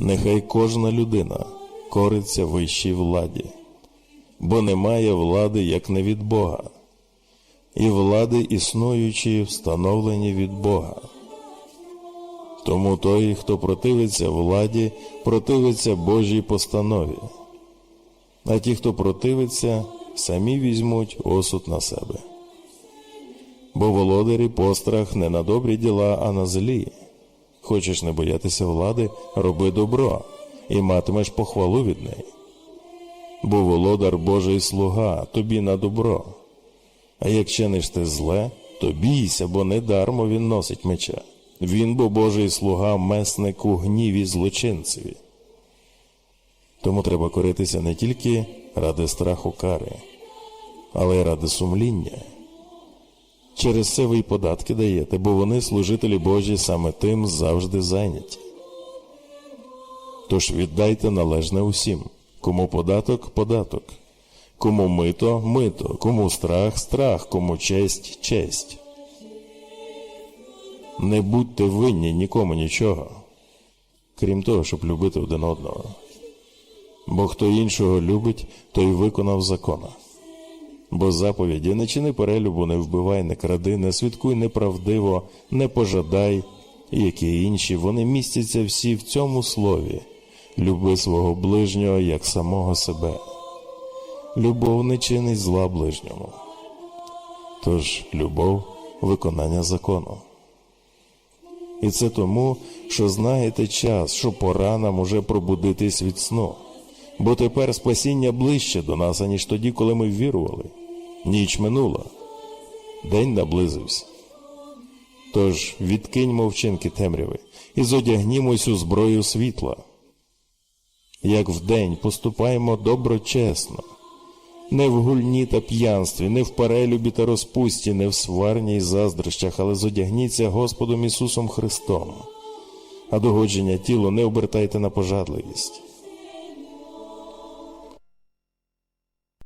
Нехай кожна людина кориться вищій владі, бо немає влади, як не від Бога, і влади існуючі встановлені від Бога. Тому той, хто противиться владі, противиться Божій постанові, а ті, хто противиться, самі візьмуть осуд на себе. Бо володарі пострах не на добрі діла, а на злі. Хочеш не боятися влади, роби добро, і матимеш похвалу від неї. Бо володар Божий слуга тобі на добро. А як чиниш ти зле, то бійся, бо недармо він носить меча. Він, бо Божий слуга, месник у гніві злочинцеві. Тому треба коритися не тільки ради страху кари, але й ради сумління. Через це ви й податки даєте, бо вони, служителі Божі, саме тим завжди зайняті. Тож віддайте належне усім, кому податок податок, кому мито мито, кому страх страх, кому честь честь. Не будьте винні нікому нічого, крім того, щоб любити один одного. Бо хто іншого любить, той виконав закона. Бо заповіді не чини перелюбу, не вбивай, не кради, не свідкуй неправдиво, не пожадай, які інші, вони містяться всі в цьому слові. Люби свого ближнього як самого себе. Любов не чинить зла ближньому. Тож любов виконання закону. І це тому, що знаєте час, що пора нам уже пробудитись від сну. Бо тепер спасіння ближче до нас, аніж тоді, коли ми вірували. Ніч минула, день наблизився. Тож відкиньмо вчинки темряви і зодягнімось у зброю світла. Як вдень поступаємо доброчесно, не в гульні та п'янстві, не в перелюбі та розпусті, не в сварні й заздрощах, але зодягніться Господом Ісусом Христом, а догодження тілу не обертайте на пожадливість.